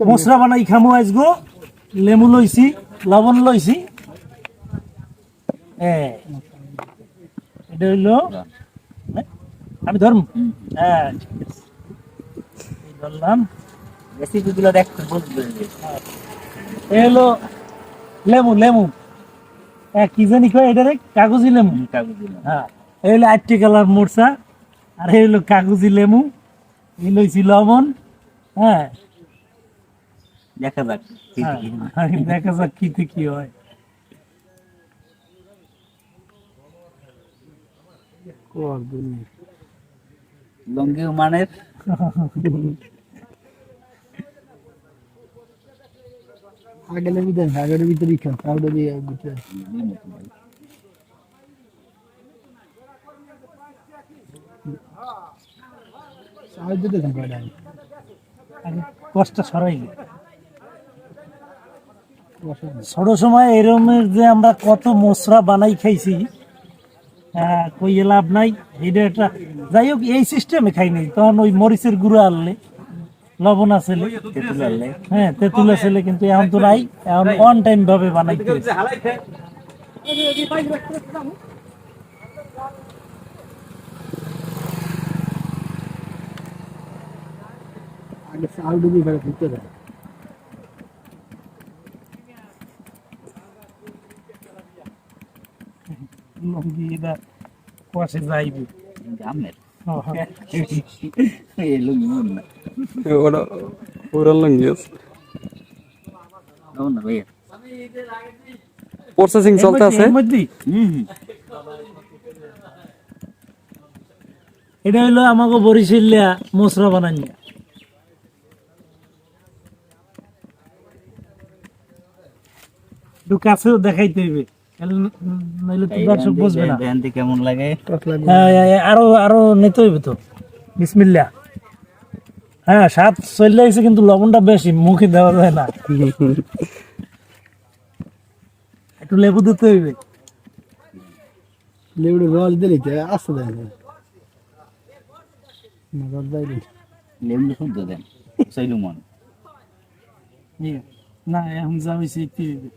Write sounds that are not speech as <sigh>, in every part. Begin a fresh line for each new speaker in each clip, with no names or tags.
মশলা বানাই খামো আজগো লেমু লইছি লবণ লইছি। এ, এটা হইল হ্যাঁ, আমি ধরম। হ্যাঁ ঠিক আছে। এই ধরলাম।
রেসিপি দেখতে বুঝবে
এ হলো হ্যাঁ কি জানি কয় কাগজি
কাগজ
হ্যাঁ এই হলো আটটি কালার মোরসা আর এই হলো কাগজি লেমু এই লইছি লবণ হ্যাঁ।
দেখা যাক
হ্যাঁ,
কি হয়।
দেখা যাক কিতে কি হয়।
লঙ্গি মানের
আগের ভিতরে আগের ভিতরে খান পাউডার ভিতরে সাহায্য দিতে
কষ্ট সরাইলি ছোট সময় এরমের যে আমরা কত মশলা বানাই খাইছি কইয়ে লাভ নাই। এটা একটা যাই হোক এই সিস্টেমে খাই নাই। তখন ওই মরিচের গুঁড়ো আনলে লবণ আছে। হ্যাঁ তেঁতুল আছে কিন্তু এখন তো নাই। এখন অন টাইম ভাবে হইছে।
আগে চাল ডুবি করে ভিতরে
লঙ্গি এটা কষে যাইবে।
আমের
হ্যাঁ, হ্যাঁ।
এই লঙ্গি না।
ওরা ওরা লঙ্গি আছে।
কেমন না ভাইয়া।
প্রসেসিং চলতে আছে?
এর মধ্যেই
হুম হুম।
এটা হইল আমাকে বরিশালিয়া মশলা একটু কাছেও দেখাইতে হইবে। নইলে তো দর্শক বুঝবে না।
ভ্যানটি কেমন লাগে?
হ্যাঁ হ্যাঁ, হ্যাঁ, আরও আরও নিতে হইবে তো। বিসমিল্লা হ্যাঁ স্বাদ চলে গেছে কিন্তু লবণটা বেশি মুখে দেওয়া যায় না। <laughs> একটু লেবু দিতে হইবে।
লেবুর রস দিলে তো আসতে দেয় না। দেয়
শুদ্ধ দেন মন।
ইয়ে, না এখন যা হয়েছে একটু হইবে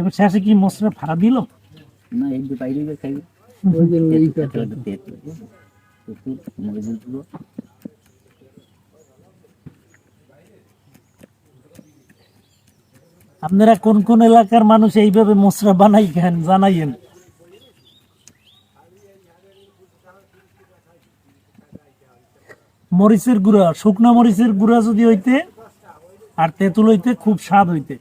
এবার শেষে কি মশলা ভাড়া দিল?
না এই যে বাইরে খাইবে।
ওই যে ওই কথা।
তেঁতুল তেঁতুল তেঁতুল মরিচের গুঁড়ো
আপনারা কোন কোন এলাকার মানুষ এইভাবে মশলা বানাই খান জানাইয়েন। মরিচের গুঁড়া শুকনো মরিচের গুঁড়া যদি হইতে আর তেঁতুল হইতে খুব স্বাদ হইতে।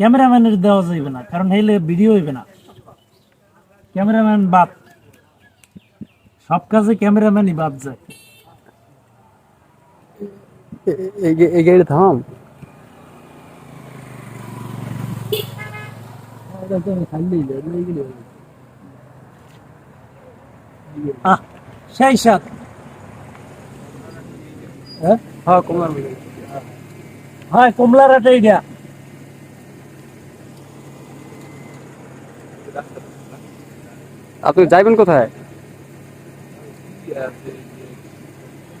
ক্যামেরাম্যানের দেওয়া যাইবে না কারণ হইলে ভিডিও হইবে না। ক্যামেরাম্যান বাদ। সব কাজে ক্যামেরাম্যানই বাদ যায়।
এই গাড়ি থাম
সেই হ্যাঁ?
হ্যাঁ কমলার
হয় কমলার আটা
আপনি যাইবেন কোথায়?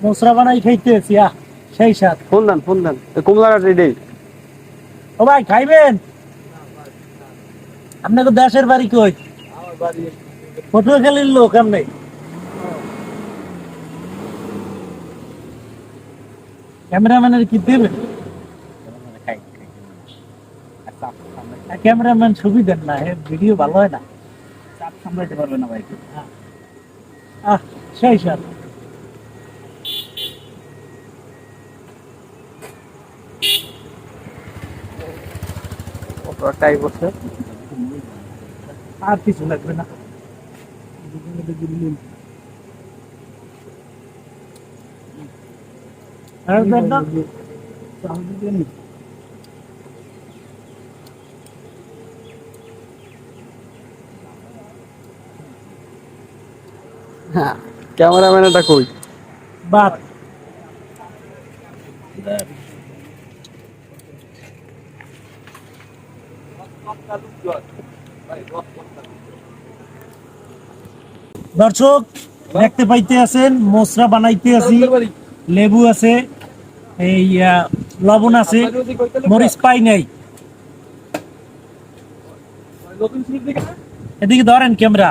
মশলা বানাই খাইতেছি আহ সেই স্বাদ।
ফোন দেন ফোন দেন। এ রেডি?
ও ভাই খাইবেন? আপনাকে দেশের বাড়ি কই? পটুয়াখালীর লোক আপনি? ক্যামেরাম্যানের কি দেবেন ক্যামেরাম্যান ছবি দেন না ভিডিও ভালো হয় না।
সামলাইতে পারবে না ভাই
আহ সেই
বসে
আর কিছু লাগবে না। আর দেন না
চাল দিতে নেই।
ক্যামেরাম্যান এটা কই?
দর্শক, দেখতে পাইতে আছেন মশলা বানাইতে আছি, লেবু আছে, এই লবণ আছে, মরিচ পাই নাই। এদিকে ধরেন ক্যামেরা।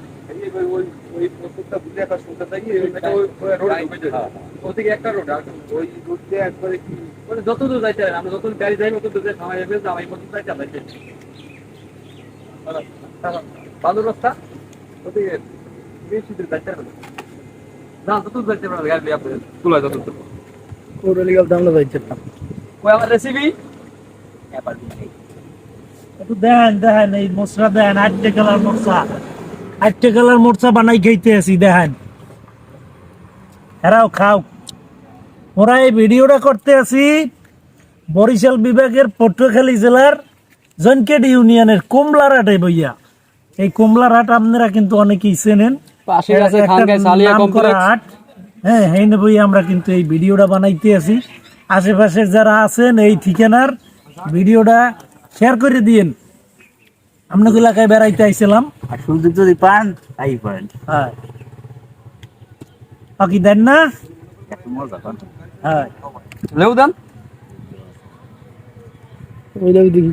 যত দূর যাইতে আমরা যত গাড়ি যাই তত দূর সময় যাবে যাওয়াই মতো যাইতে যাইতে ভালো রাস্তা ওদিকে বেশি দূর যাইতে হবে না। যত দূর যাইতে পারবে গাড়ি আপনি তুলা যত দূর
ওটা লিগাল দামলা যাইছে
কই আমার রেসিপি
একটু দেখেন দেখেন এই মশলা দেখেন আটটে কালার মরচা আটটে কালার মরচা বানাই খাইতে আছি দেখেন। হেরাও খাও। ওরা এই ভিডিওটা করতে আছি বরিশাল বিভাগের পটুয়াখালী জেলার জনকেট ইউনিয়নের কমলারহাটে বইয়া। এই কমলারহাট আপনারা কিন্তু অনেকেই চেনেন। হাট হ্যাঁ হেইনে বই আমরা কিন্তু এই ভিডিওটা বানাইতে আছি। আশেপাশে যারা আছেন এই ঠিকানার ভিডিওটা শেয়ার করে দিয়েন। আপনাকে এলাকায় বেড়াইতে আইছিলাম।
আর সুযোগ যদি পান তাই পারেন।
হ্যাঁ। বাকি দেন না?
এত মজা পান।
হ্যাঁ।
লেবু দেন।
ওই দাবি দেখি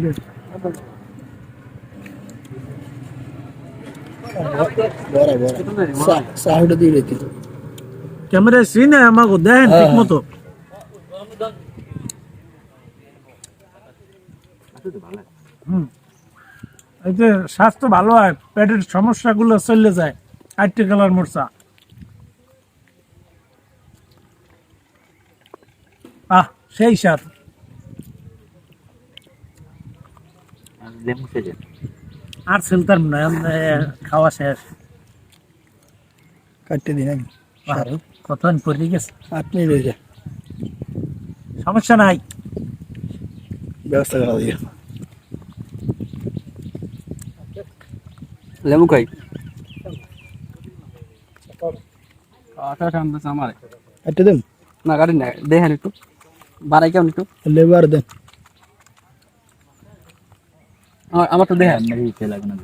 ক্যামেরা সিনে আমাকে দেখেন ঠিক মতো হুম। যে স্বাস্থ্য ভালো হয় পেটের সমস্যাগুলো চলে যায় আটটি কালার মোরচা। আহ সেই স্বাদ।
আর
সেলতাম না খাওয়া শেষ।
কাটতে দিন আমি
পড়ে গেছে? সমস্যা নাই।
ব্যবস্থা করা
লেবু খাই।
দেন।
না গাড়ি না দেখেন একটু। বাড়াই কেমন একটু?
লেবু আর দেন।
আমার- আমার তো দেখেন
লাগে না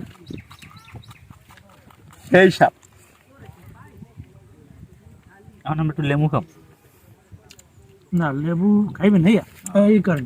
সেই সাপ।
এখন আমরা একটু লেবু খাব।
না লেবু খাইবেন এই কারণে।